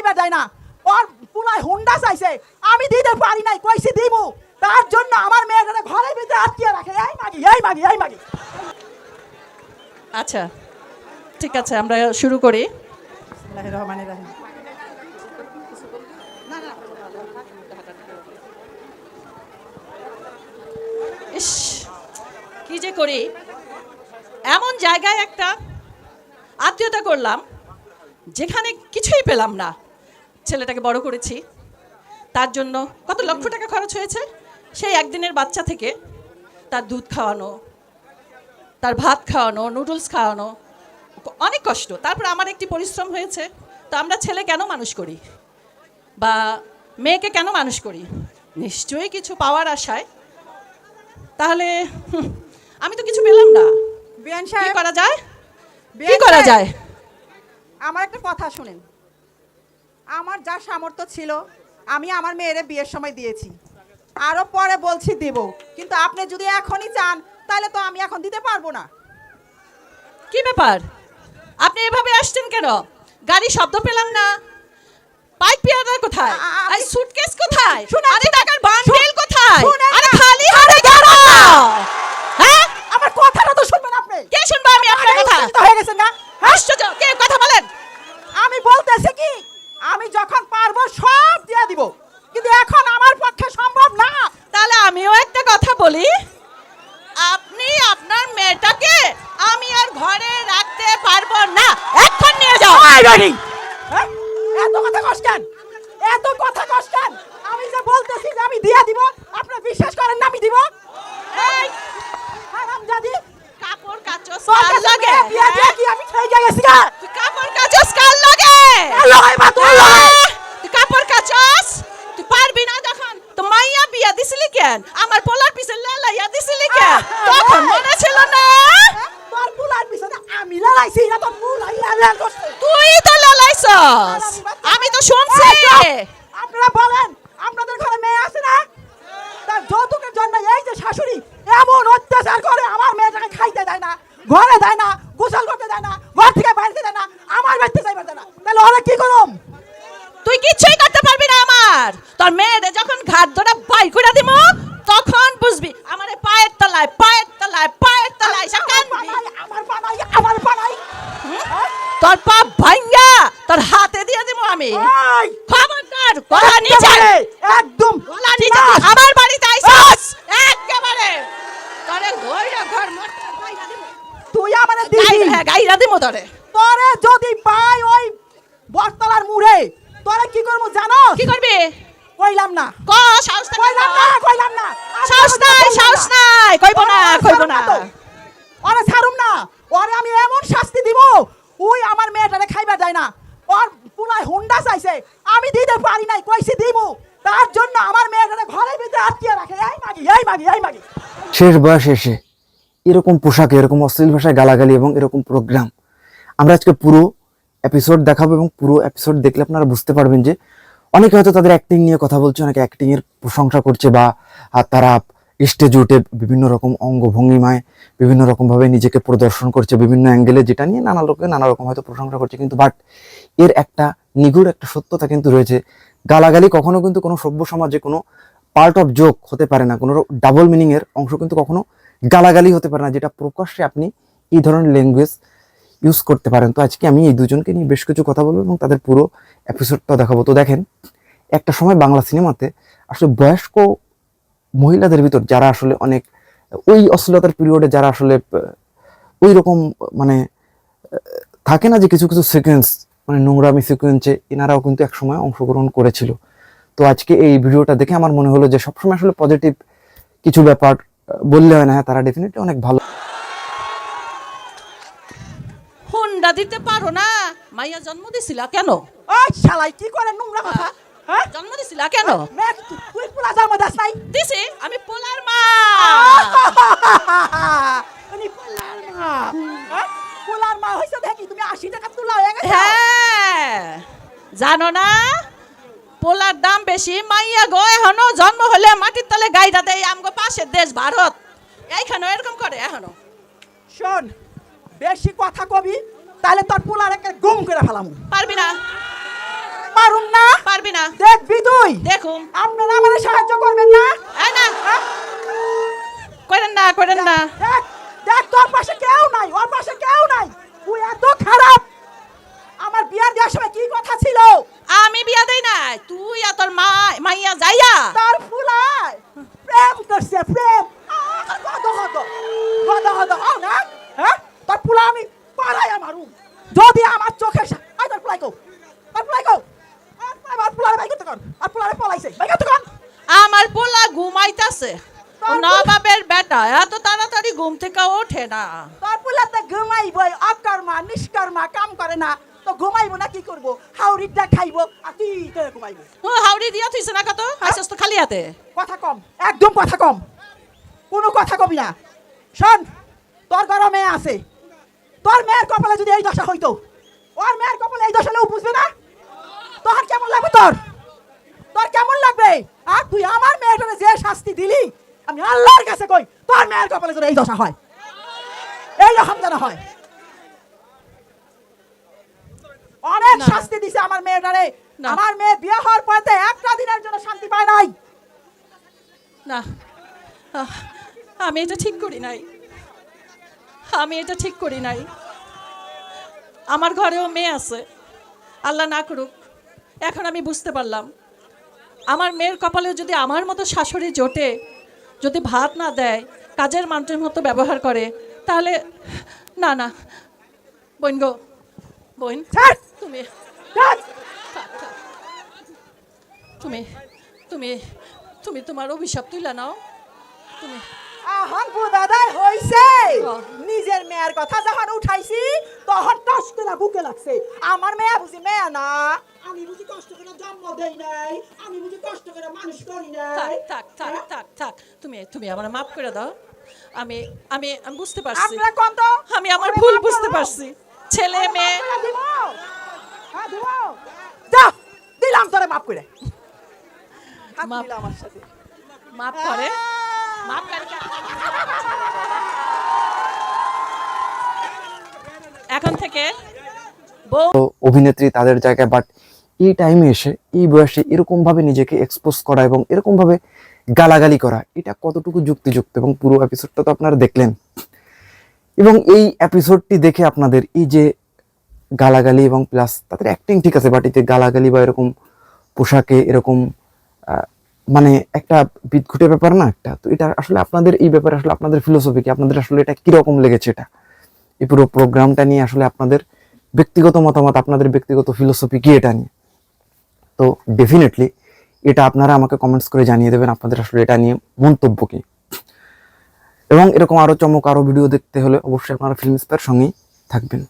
খাইবার যায় না। ওর পুলায় হুন্ডা চাইছে। আমি দিতে পারি নাই কইছি দিমু। তার জন্য আমার মেয়েটাকে ঘরের ভিতরে আটকিয়ে রাখে। এই মাগি এই মাগি এই মাগি। আচ্ছা ঠিক আছে আমরা শুরু করি। রহমানির রহিম। ইস কি যে করি? এমন জায়গায় একটা আত্মীয়তা করলাম যেখানে কিছুই পেলাম না। ছেলেটাকে বড় করেছি। তার জন্য কত লক্ষ টাকা খরচ হয়েছে? সেই একদিনের বাচ্চা থেকে তার দুধ খাওয়ানো তার ভাত খাওয়ানো নুডলস খাওয়ানো অনেক কষ্ট। তারপর আমার একটি পরিশ্রম হয়েছে। তো আমরা ছেলে কেন মানুষ করি? বা মেয়েকে কেন মানুষ করি? নিশ্চয়ই কিছু পাওয়ার আশায়। তাহলে আমি তো কিছু পেলাম না। বিয়ান সাহেব করা যায়? কি করা যায়? আমার একটা কথা শুনেন। আমার যা সামর্থ্য ছিল আমি আমার মেয়েরে বিয়ের সময় দিয়েছি। আরও পরে বলছি দেব কিন্তু আপনি যদি এখনই চান তাহলে তো আমি এখন দিতে পারব না। কি ব্যাপার? আপনি এভাবে আসছেন কেন? গাড়ি শব্দ পেলাম না। পাইপ পেয়ারা কোথায়? আ- আ- আরে সুটকেস কোথায়? আরে টাকার বান্ডেল কোথায়? আরে। খালি হাতে কেন হ্যাঁ? আমার কথাটা তো শুনবেন আপনি। কে শুনব আমি আপনার কথা? হয়ে গেছেন না? আশ্চর্য! কে কথা বলেন? আমি বলতেছি কি? আমি যখন পারব সব দিয়ে দিব। কিন্তু এখন আমার পক্ষে সম্ভব না। তাহলে আমিও একটা কথা বলি। আপনি আপনার মেয়েটাকে আমি আর ঘরে রাখতে পারব না। এখন নিয়ে যাও। হ্যাঁ? এত কথা কষ্টেন এত কথা কষ্টেন আমি যে বলতেছি যে আমি দিয়ে দিব আপনি বিশ্বাস করেন না আমি দিব এই হারাম জাদি কাপড় কাচো তোর স্কাল কাছে লাগে মেয়ে বিয়া দিয়ে কি আমি খেয়ে গেছি গা তুই কাপড় কাচো স্কাল লাগে এ লয় বা তুই কাপড় কাচস? তুই পারবি না তখন তো মাইয়া বিয়া দিছিলি কেন? আমার পোলার পিছে লালাইয়া দিছিলি কেন? তখন। মনে ছিল না? তোর পুলার পিছনে আমি লাগাইছি না তোর পুলাই লাগাই করছে। তুই তো লালাইছস। আমি তো শুনছি। আপনারা বলেন আপনাদের ঘরে মেয়ে আছে না তার যৌতুকের জন্য এই যে শাশুড়ি এমন অত্যাচার করে আমার মেয়েটাকে খাইতে দেয় না ঘরে দেয় না গোসল করতে দেয় না ঘর থেকে বাইরে দেয় না আমার বাড়িতে যাইবার দেয় না তাহলে ওরা কি করুম তুই কিচ্ছুই করতে পারবি না আমার তোর মেয়েরে যখন ঘাট ধরে বাই করে দিব তখন বুঝবি আমার পায়ের তলায় পায়ের তলায় পায়ের তলায় আমার আমার আমার হুম? তোর পা ভাঙ্গা তোর হাতে দিয়ে দিব আমি! খবরদার গলা নিচে। একদম গলা নিচে। আমার বাড়িতে আইছিস একেবারে। তোরে গইরা ঘর মরতে দিব তুই আমাদের গাই দিবি? হ্যাঁ গাইরা দিব তোরে তোরে যদি পাই ওই বটতলার মুড়ে তোরে কি করব জানো কি করবি কইলাম না। ক সাহস কইলাম না। কইলাম না। সাহস নাই সাহস নাই। কইব না কইব না। ওরে ছাড়ুম না। ওরে আমি এমন শাস্তি দিব ওই আমার মেয়েটারে খাইবার যায় না। ওর পুলায় হুন্ডা চাইছে। আমি দিতে পারি নাই কইছি দিমু তার জন্য আমার মেয়েটারে ঘরের ভিতরে আটকিয়ে রাখে। এই মাগি এই মাগি এই মাগি। শেষ বয়সে এসে এরকম পোশাকে এরকম অশ্লীল ভাষায় গালাগালি এবং এরকম প্রোগ্রাম আমরা আজকে পুরো এপিসোড দেখাবো এবং পুরো এপিসোড দেখলে আপনারা বুঝতে পারবেন যে অনেকে হয়তো তাদের অ্যাক্টিং নিয়ে কথা বলছে, অনেকে অ্যাক্টিং এর প্রশংসা করছে বা তারা স্টেজ উঠে বিভিন্ন রকম অঙ্গভঙ্গিমায় বিভিন্ন রকম ভাবে নিজেকে প্রদর্শন করছে বিভিন্ন অ্যাঙ্গেলে যেটা নিয়ে নানা লোকে নানা রকম হয়তো প্রশংসা করছে। কিন্তু বাট এর একটা নিগুড় একটা সত্যতা কিন্তু রয়েছে। গালাগালি কখনো কিন্তু কোনো সভ্য সমাজে কোনো পার্ট অফ জোক হতে পারে না। কোনো ডাবল মিনিং এর অংশ কিন্তু কখনো গালাগালি হতে পারে না, যেটা প্রকাশ্যে আপনি এই ধরনের ল্যাঙ্গুয়েজ ইউজ করতে পারেন। তো আজকে আমি এই দুজনকে নিয়ে বেশ কিছু কথা বলব এবং তাদের পুরো এপিসোডটা দেখাবো। তো দেখেন, একটা সময় বাংলা সিনেমাতে আসলে বয়স্ক মহিলাদের ভিতর যারা আসলে অনেক, ওই অশ্লীলতার পিরিয়ডে যারা আসলে ওই রকম মানে থাকে না যে কিছু কিছু সিকোয়েন্স মানে নোংরামি সিকোয়েন্সে এনারাও কিন্তু একসময় অংশগ্রহণ করেছিল। তো আজকে এই ভিডিওটা দেখে আমার মনে হলো যে সবসময় আসলে পজিটিভ কিছু ব্যাপার বললে হয় না। হ্যাঁ তারা ডেফিনেটলি অনেক ভালো হুন্ডা দিতে পারো না? মাইয়া জন্ম দিছিলা কেন? ওই শালাই কি করে নোংরা কথা? হ্যাঁ জন্ম দিছিলা কেন? তুই- পুলা জন্ম দাস নাই? দিছি আমি পোলার মা। উনি পোলার মা। হ্যাঁ? পোলার মা হইছে দেখি তুমি আশি টাকা তুলা হয়ে গেছে? হ্যাঁ। জানো না? পোলার দাম বেশি মাইয়া গো এখনও জন্ম হলে মাটির তলে গাইটা দেয় আমগো পাশের দেশ ভারত। এইখানে এরকম করে এখনও। শোন বেশি কথা কবি তাহলে তোর পোলার একটা গুম করে ফেলাম। পারবি না। পারুম না? পারবি না। দেখবি তুই? দেখুন আপনারা আমাদের সাহায্য করবেন না? এই না। হ্যাঁ? করেন না করেন না। দেখ দেখ তোর পাশে কেউ নাই ওর পাশে কেউ নাই। তুই এত খারাপ। আমার বিয়ার দেওয়ার সময় কি কথা ছিল? আমি বিয়া দেই না তুই আর তোর মা মাইয়া যাইয়া। তার ফুলায় প্রেম করছে প্রেম। গদ গদ গদ গদ হও না হ্যাঁ? তোর ফুলা আমি আমারু যদি আমার চোখের আয় তোর ফুলাই কও তোর ফুলাই কও আর ফুলারে বাই করতে কর। আর ফুলারে পলাইছে। বাই করতে কর। আমার পোলা ঘুমাইতাছে। নবাবের বেটা। এত তাড়াতাড়ি ঘুম থেকে ওঠে না। তোর ফুলাতে ঘুমাইবই। অকর্মা নিষ্কর্মা কাম করে না। তো ঘুমাইবো না কি করব? হাউরিটা খাইবো। আর তুই তো ঘুমাইবো? ও হাওড়ি দিয়া তুইছে না কত? আসিস তো খালি হাতে। কথা কম। একদম কথা কম। কোনো কথা কবি না। শোন তোর ঘরে মেয়ে আছে। তোর মেয়ের কপালে যদি এই দশা হইতো ওর মেয়ের কপালে এই দশা বুঝবে না? তোর কেমন লাগবে তোর? তোর কেমন লাগবে? আর তুই আমার মেয়েটারে যে শাস্তি দিলি আমি আল্লাহর কাছে কই তোর মেয়ের কপালে যদি এই দশা হয় এই রকম যেন হয়। অনেক শাস্তি দিছে আমার মেয়েটারে। আমার মেয়ে বিয়ে হওয়ার পরে একটা দিনের জন্য শান্তি পায় নাই। না। আমি এটা ঠিক করি নাই। আমি এটা ঠিক করি নাই। আমার ঘরেও মেয়ে আছে। আল্লাহ না করুক এখন আমি বুঝতে পারলাম। আমার মেয়ের কপালেও যদি আমার মতো শাশুড়ি জোটে যদি ভাত না দেয় কাজের মানুষের মতো ব্যবহার করে তাহলে না না। বোন গো বোন তুমি। তুমি তুমি তুমি তোমার অভিশাপ তুলে নাও। তুমি আহন বুদাদার হইছে। নিজের মেয়ের কথা যখন উঠাইছি তখন টস করে বুকে লাগছে। আমার মেয়ে বুঝি মেয়ে না? আমি বুঝি কষ্ট করে জন্ম দেই নাই আমি বুঝি কষ্ট করে মানুষ করি নাই। থাক থাক হ্যাঁ? থাক থাক। তুমি তুমি আমার মাফ করে দাও। আমি আমি আমি বুঝতে পারছি। আপনারা কোন তো? আমি আমার ভুল বুঝতে পারছি। ছেলে মেয়ে। দিব। হ্যাঁ, দিলাম তোরে মাফ করে। মাফ- আমার সাথে। মাফ করে। মাফ করে এখন থেকে অভিনেত্রী তাদের জায়গায় বাট এই টাইমে এসে, এই বয়সে এরকম ভাবে নিজেকে এক্সপোজ করা এবং এরকম ভাবে গালাগালি করা, এটা কতটুকু যুক্তিযুক্ত এবং পুরো এপিসোডটা তো আপনারা দেখলেন। এবং এই এপিসোডটি দেখে আপনাদের এই যে গালাগালি এবং প্লাস তাদের অ্যাক্টিং ঠিক আছে বাট এই যে গালাগালি বা এরকম পোশাকে এরকম মানে একটা বিদঘুটে ব্যাপার না একটা। তো এটা আসলে আপনাদের, এই ব্যাপারে আসলে আপনাদের ফিলোসফি কি? আপনাদের আসলে এটা কীরকম লেগেছে এটা? এই পুরো প্রোগ্রামটা নিয়ে আসলে আপনাদের ব্যক্তিগত মতামত, আপনাদের ব্যক্তিগত ফিলোসফি কি এটা নিয়ে? তো ডেফিনেটলি এটা আপনারা আমাকে কমেন্টস করে জানিয়ে দেবেন আপনাদের আসলে এটা নিয়ে মন্তব্য কি। এবং এরকম আরও চমক, আরও ভিডিও দেখতে হলে অবশ্যই আপনারা ফিল্ম স্টার সঙ্গেই থাকবেন।